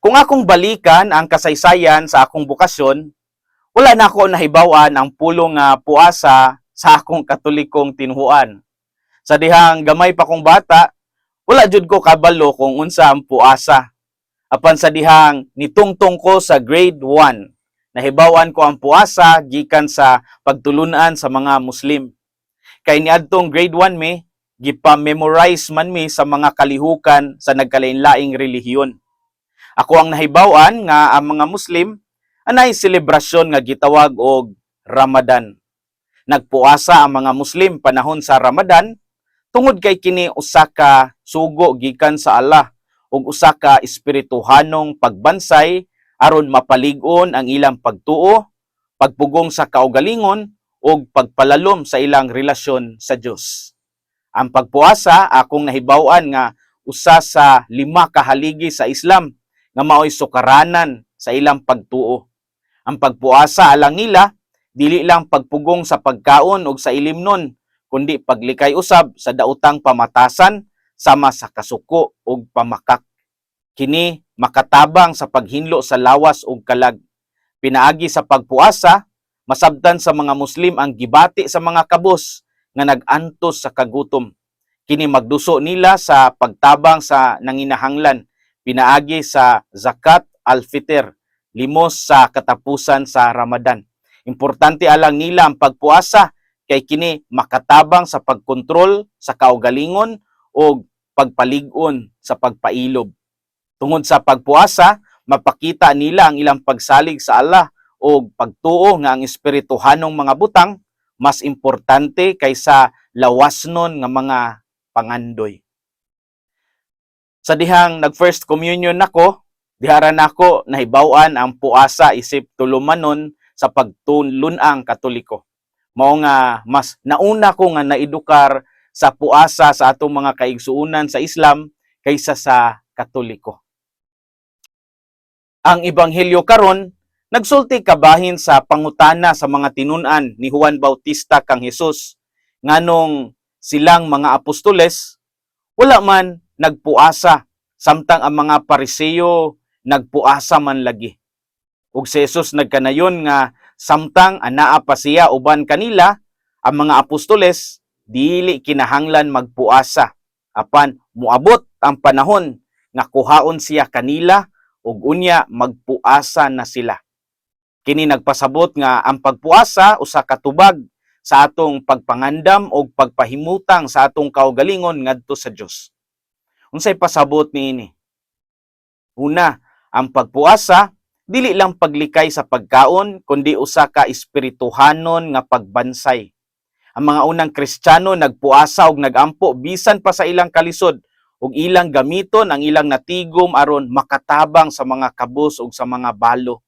Kung akong balikan ang kasaysayan sa akong bukasyon, wala na ako nahibawan ang pulong nga puasa sa akong katolikong tinuhuan. Sa dihang gamay pa kong bata, wala jud ko kabalo kung unsa ang puasa. Apan sa dihang nitungtong ko sa grade 1, nahibawan ko ang puasa gikan sa pagtulunan sa mga Muslim. Kay niadtong grade 1 mi, gipa-memorize man mi sa mga kalihukan sa nagkalain-laing relihiyon. Ako ang nahibawan nga ang mga Muslim anay selebrasyon nga gitawag og Ramadan. Nagpuasa ang mga Muslim panahon sa Ramadan tungod kay kini usa ka sugo gikan sa Allah ug usa ka espirituhanong pagbansay aron mapalig-on ang ilang pagtuo, pagpugong sa kaugalingon ug pagpalalom sa ilang relasyon sa Dios. Ang pagpuasa akong nahibaw-an nga usa sa lima kahaligi sa Islam nga maoy sukaranan sa ilang pagtuo. Ang pagpuasa alang nila dili lang pagpugong sa pagkaon ug sa ilimnon kundi paglikay usab sa daotang pamatasan sama sa kasuko ug pamakak. Kini makatabang sa paghinlo sa lawas ug kalag. Pinaagi sa pagpuasa, masabtan sa mga Muslim ang gibati sa mga kabos nga nag-antos sa kagutom. Kini magduso nila sa pagtabang sa nanginahanglan pinaagi sa zakat al-fitr, limos sa katapusan sa Ramadan. Importante alang nila ang pagpuasa kay kini makatabang sa pagkontrol sa kaugalingon o pagpalig-on sa pagpailob. Tungod sa pagpuasa, mapakita nila ang ilang pagsalig sa Allah o pagtuo nga ang espirituhanong mga butang mas importante kaysa lawasnon nga mga pangandoy. Sa dihang nag-first communion nako, dihara nako nahibaw-an ang puasa isip tulumanon sa pagtulunang katoliko. Mao nga mas nauna ko nga naedukar sa puasa sa atong mga kaigsuunan sa Islam kaysa sa katoliko. Ang ebanghelyo karon nagsulti kabahin sa pangutana sa mga tinunan ni Juan Bautista kang Hesus nganong silang mga apostoles wala man nagpuasa samtang ang mga pariseyo nagpuasa man lagi. Ug si Jesus nagkanayon nga samtang anaa pa siya uban kanila ang mga apostoles dili kinahanglan magpuasa apan muabot ang panahon nga kuhaon siya kanila ug unya magpuasa na sila. Kini nagpasabot nga ang pagpuasa usa ka tubag sa atong pagpangandam o pagpahimutang sa atong kaugalingon ngadto sa Dios. Unsay pasabot niini? Una, ang pagpuasa dili lang paglikay sa pagkaon kundi usa ka espirituhanon nga pagbansay. Ang mga unang Kristiyano nagpuasa og nagampo bisan pa sa ilang kalisod ug ilang gamiton ang ilang natigom aron makatabang sa mga kabus ug sa mga balo.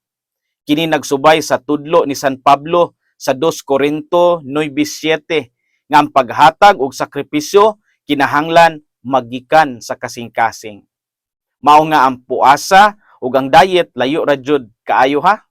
Kini nagsubay sa tudlo ni San Pablo sa 2 Corinto 9:7 nga ang paghatag og sakripisyo kinahanglan magikan sa kasing-kasing. Mao nga ang puasa ug ang diet layo ra jud kaayo ha.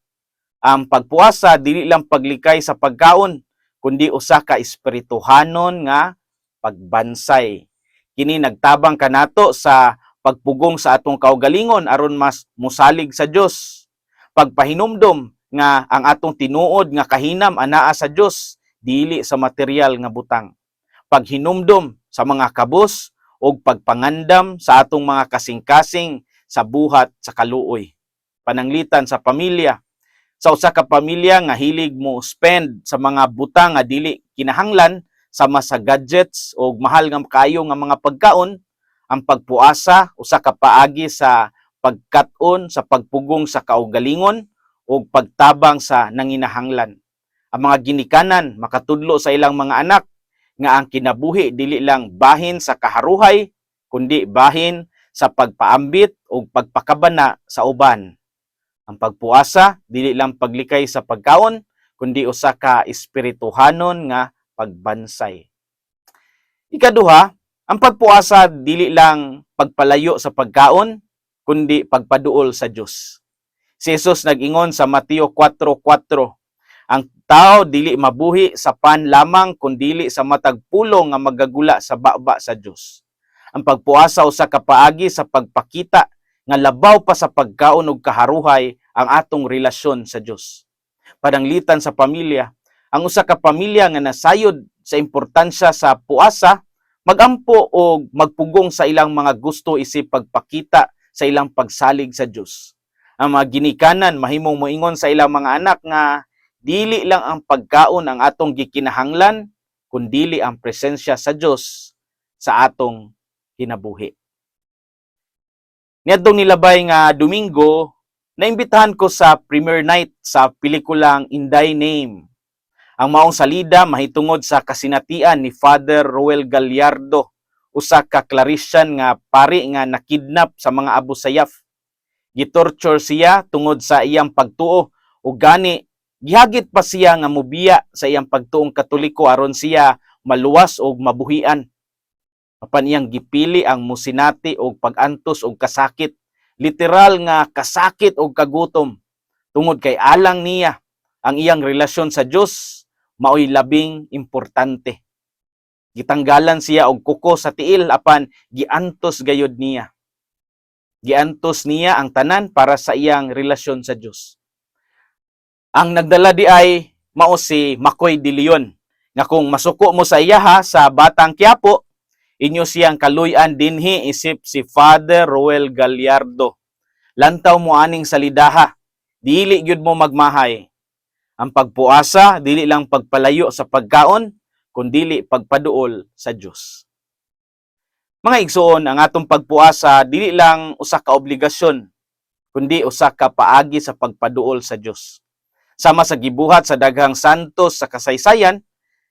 Ang pagpuasa dili lang paglikay sa pagkaon kundi usa ka espirituhanon nga pagbansay. Kini nagtabang kanato sa pagpugong sa atong kaugalingon aron mas musalig sa Dios. Pagpahinumdom nga ang atong tinuod nga kahinam anaa sa Dios dili sa material nga butang. Paghinumdom sa mga kabos o pagpangandam sa atong mga kasing-kasing sa buhat sa kaluoy. Pananglitan sa pamilya. Sa usa ka pamilya nga hilig mo spend sa mga butang nga dili kinahanglan sama sa gadgets o mahal nga kayo nga mga pagkaon, ang pagpuasa usa ka paagi sa pagkat-on sa pagpugong sa kaugalingon o pagtabang sa nanginahanglan. Ang mga ginikanan makatudlo sa ilang mga anak nga ang kinabuhi dili lang bahin sa kaharuhay kundi bahin sa pagpaambit o pagpakabana sa uban. Ang pagpuasa dili lang paglikay sa pagkaon kundi usa ka espirituhanon nga pagbansay. Ikaduha, ang pagpuasa dili lang pagpalayo sa pagkaon kundi pagpaduol sa Dios. Si Jesus nag-ingon sa Mateo 4:4, ang tao dili mabuhi sa pan lamang kundili sa matag pulong nga magagula sa baba sa Dios. Ang pagpuasa usa ka paagi sa pagpakita nga labaw pa sa pagkaon ug kaharuhay ang atong relasyon sa Dios. Pananglitan sa pamilya, ang usa ka pamilya nga nasayod sa importansya sa puasa, magampo o magpugong sa ilang mga gusto isip pagpakita sa ilang pagsalig sa Dios. Ang mga ginikanan mahimong moingon sa ilang mga anak nga dili lang ang pagkaon ang atong gikinahanglan, kundili ang presensya sa Dios sa atong kinabuhi. Niadtong nilabay nga Domingo, naimbitahan ko sa premiere night sa pelikulang In Thy Name. Ang maong salida mahitungod sa kasinatian ni Father Roel Gallardo, usa ka Clarician nga pari nga nakidnap sa mga Abu Sayyaf. Gitorture siya tungod sa iyang pagtuo ug gani gihagit pa siya nga mubiya sa iyang pagtuong katoliko aron siya maluwas og mabuhian. Apan iyang gipili ang musinati og pagantos og kasakit. Literal nga kasakit og kagutom. Tungod kay alang niya ang iyang relasyon sa Dios maoy labing importante. Gitanggalan siya og kuko sa tiil apan giantos gayod niya. Giantos niya ang tanan para sa iyang relasyon sa Dios. Ang nagdala di ay mao si Makoy de Leon nga kung masuko mo sa iya ha sa Batang Quiapo inyo siyang kaluyan dinhi isip si Father Roel Gallardo. Lantaw mo aning salidaha, dili gyud mo magmahay. Ang pagpuasa dili lang pagpalayo sa pagkaon, kundili pagpaduol sa Dios. Mga igsoon, ang atong pagpuasa dili lang usa ka obligasyon, kundi usa ka paagi sa pagpaduol sa Dios. Sama sa gibuhat sa daghang santos sa kasaysayan,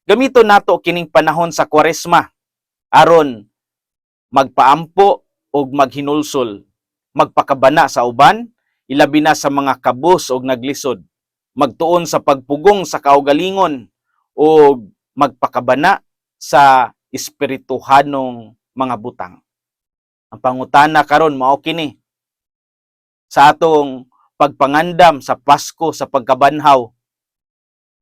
gamiton nato kining panahon sa Kwaresma aron magpaampo og maghinulsol, magpakabana sa uban, ilabi na sa mga kabus og naglisod, magtuon sa pagpugong sa kaugalingon o magpakabana sa espirituhanong mga butang. Ang pangutana karon mao kini sa atong pagpangandam sa Pasko sa pagkabanhaw.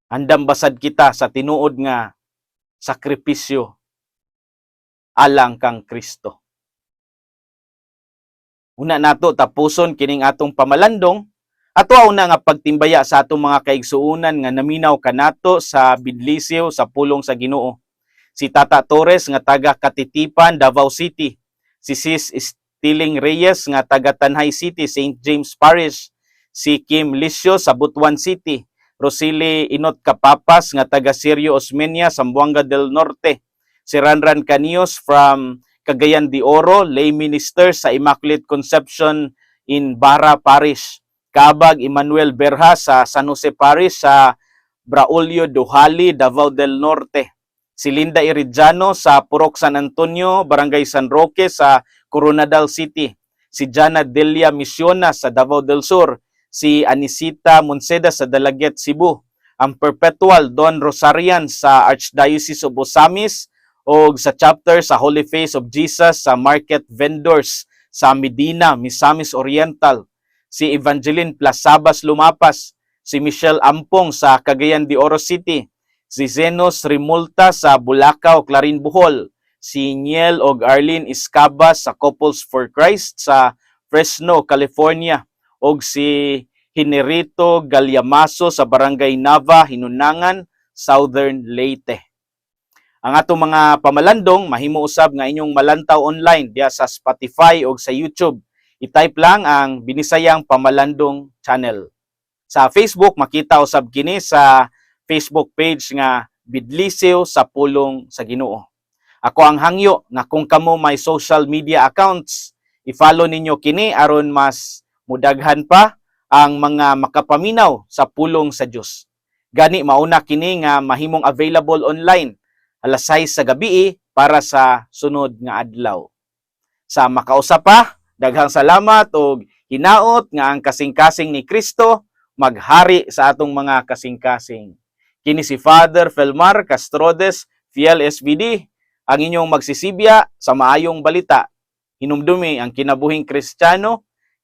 Andam basad kita sa tinuod nga sakripisyo alang kang Kristo. Una nato tapuson kining atong pamalandong ato una nga pagtimbaya sa atong mga kaigsuunan nga naminaw kanato sa Bidlisio sa pulong sa Ginoo. Si Tata Torres nga taga Katitipan, Davao City. Si Sis Stiling Reyes nga taga Tanhay City, St. James Parish. Si Kim Lisio sa Butuan City. Rosili Inot Kapapas nga taga Sirio Osmeña, Zamboanga del Norte si Ranran Canios from Cagayan de Oro, lay minister sa Immaculate Conception in Bara Parish. Kabag Emmanuel Berha sa San Jose Parish sa Braulio Duhali, Davao del Norte. Si Linda Iridiano sa Purok San Antonio, Barangay San Roque sa Coronadal City. Si Jana Delia Misiona sa Davao del Sur. Si Anisita Monseda sa Dalaget, Cebu. Ang Perpetual Don Rosarian sa Archdiocese of Osamis o sa chapter sa Holy Face of Jesus sa Market Vendors sa Medina, Misamis Oriental, si Evangeline Plasabas Lumapas, si Michelle Ampong sa Cagayan de Oro City, si Zenos Rimulta sa Bulacau, Clarin Bohol, si Niel og Arlene Iscabas sa Couples for Christ sa Fresno, California, og si Hinerito Galyamaso sa Barangay Nava, Hinunangan, Southern Leyte. Ang atong mga pamalandong mahimo usab nga inyong malantaw online diya sa Spotify o sa YouTube. I-type lang ang Binisayang Pamalandong channel. Sa Facebook makita usab kini sa Facebook page nga Bidliseo sa pulong sa Ginoo. Ako ang hangyo nga kung kamo may social media accounts, i-follow ninyo kini aron mas mudaghan pa ang mga makapaminaw sa pulong sa Dios. Gani mauna kini nga mahimong available online alas 6 sa gabi para sa sunod nga adlaw. Sa makausap pa, daghang salamat o hinaot nga ang kasing-kasing ni Kristo maghari sa atong mga kasing-kasing. Kini si Father Felmar Castrodes, Fiel SVD, ang inyong magsisibya sa maayong balita. Hinumdumi ang kinabuhing Kristiyano,